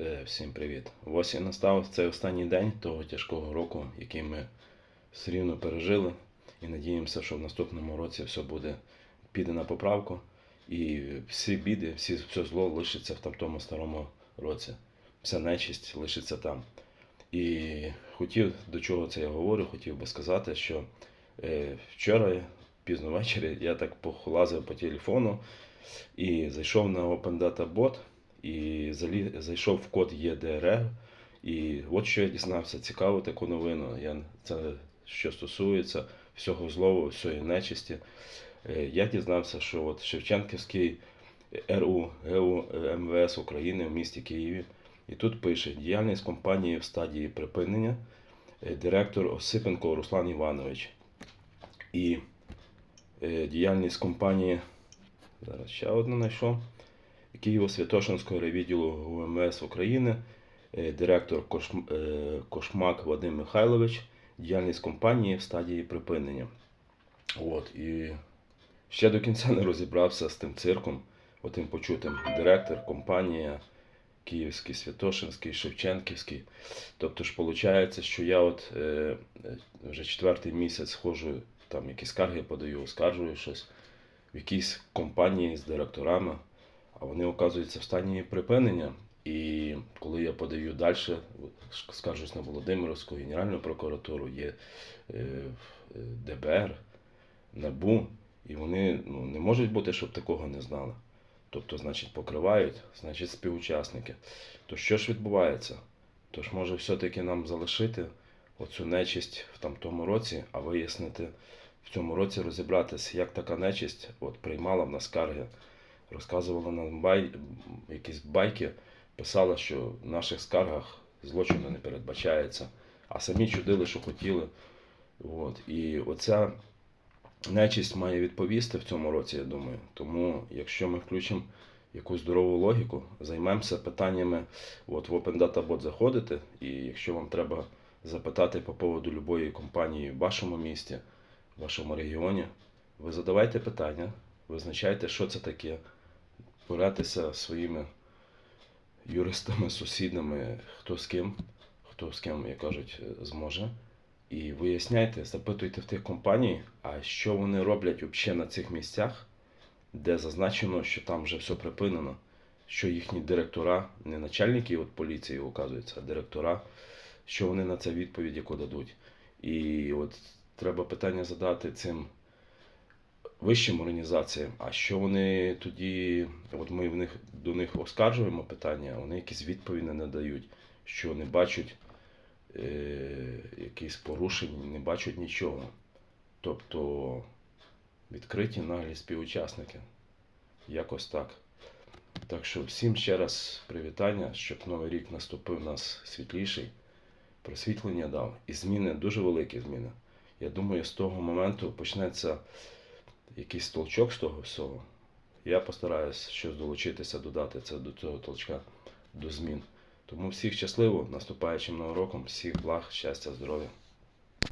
Е, Всім привіт. Ось і настав цей останній день того тяжкого року, який ми все рівно пережили. І надіємося, що в наступному році все буде піде на поправку. І всі біди, всі, все зло лишиться в тому старому році. Вся нечисть лишиться там. І хотів, до чого це я говорю, хотів би сказати, що е, вчора, пізно ввечері, я так похлазив по телефону і зайшов на Open Data Bot і зайшов в код ЄДР. І от що я дізнався, цікаву таку новину. Я, це що стосується всього злого, всієї нечисті. Е, Я дізнався, що от Шевченківський РУ ГУ МВС України в місті Києві. І тут пише діяльність компанії в стадії припинення, е, директор Осипенко Руслан Іванович. І е, діяльність компанії, зараз ще одну знайшов, Києво-Святошинського райвідділу ГУМС України, е, директор е, Кошмак Вадим Михайлович, діяльність компанії в стадії припинення. От, і ще до кінця не розібрався з тим цирком, отим почутим. Директор, компанія, Київський, Святошинський, Шевченківський. Тобто ж виходить, що я от е, вже четвертий місяць ходжу, там якісь скарги подаю, оскаржую щось в якійсь компанії з директорами, а вони оказуються в стані припинення. І коли я подаю далі, скаржусь на Володимирську Генеральну прокуратуру, є е, ДБР, НАБУ, і вони ну, не можуть бути, щоб такого не знали. Тобто, значить, покривають, значить, співучасники. То що ж відбувається? Тож може все-таки нам залишити оцю нечисть в там тому році, а вияснити в цьому році розібратися, як така нечисть от, приймала в нас скарги, розказувала нам бай, якісь байки, писала, що в наших скаргах злочину не передбачається, а самі чудили, що хотіли. От. І оця нечисть має відповісти в цьому році, я думаю. Тому, якщо ми включимо якусь здорову логіку, займемося питаннями, от в Open Data Bot заходите, і якщо вам треба запитати по поводу любої компанії в вашому місті, в вашому регіоні, ви задавайте питання, визначайте, що це таке, порадьтеся своїми юристами, сусідами, хто з ким, хто з ким, як кажуть, зможе. І виясняйте, запитуйте в тих компаній, а що вони роблять взагалі на цих місцях, де зазначено, що там вже все припинено, що їхні директора, не начальники от поліції, оказується, а директора, що вони на це відповідь яку дадуть. І от треба питання задати цим вищим організаціям, а що вони тоді, от ми в них, до них оскаржуємо питання, вони якісь відповіді не дають, що не бачать е, якісь порушень, не бачать нічого. Тобто відкриті наглі співучасники. Якось так. Так що всім ще раз привітання, щоб новий рік наступив у нас світліший, просвітлення дав. І зміни, дуже великі зміни. Я думаю, з того моменту почнеться якийсь толчок з того всього. Я постараюсь щось долучитися, додати це до цього толчка, до змін. Тому всіх щасливо, наступаючим новим роком, всіх благ, щастя, здоров'я.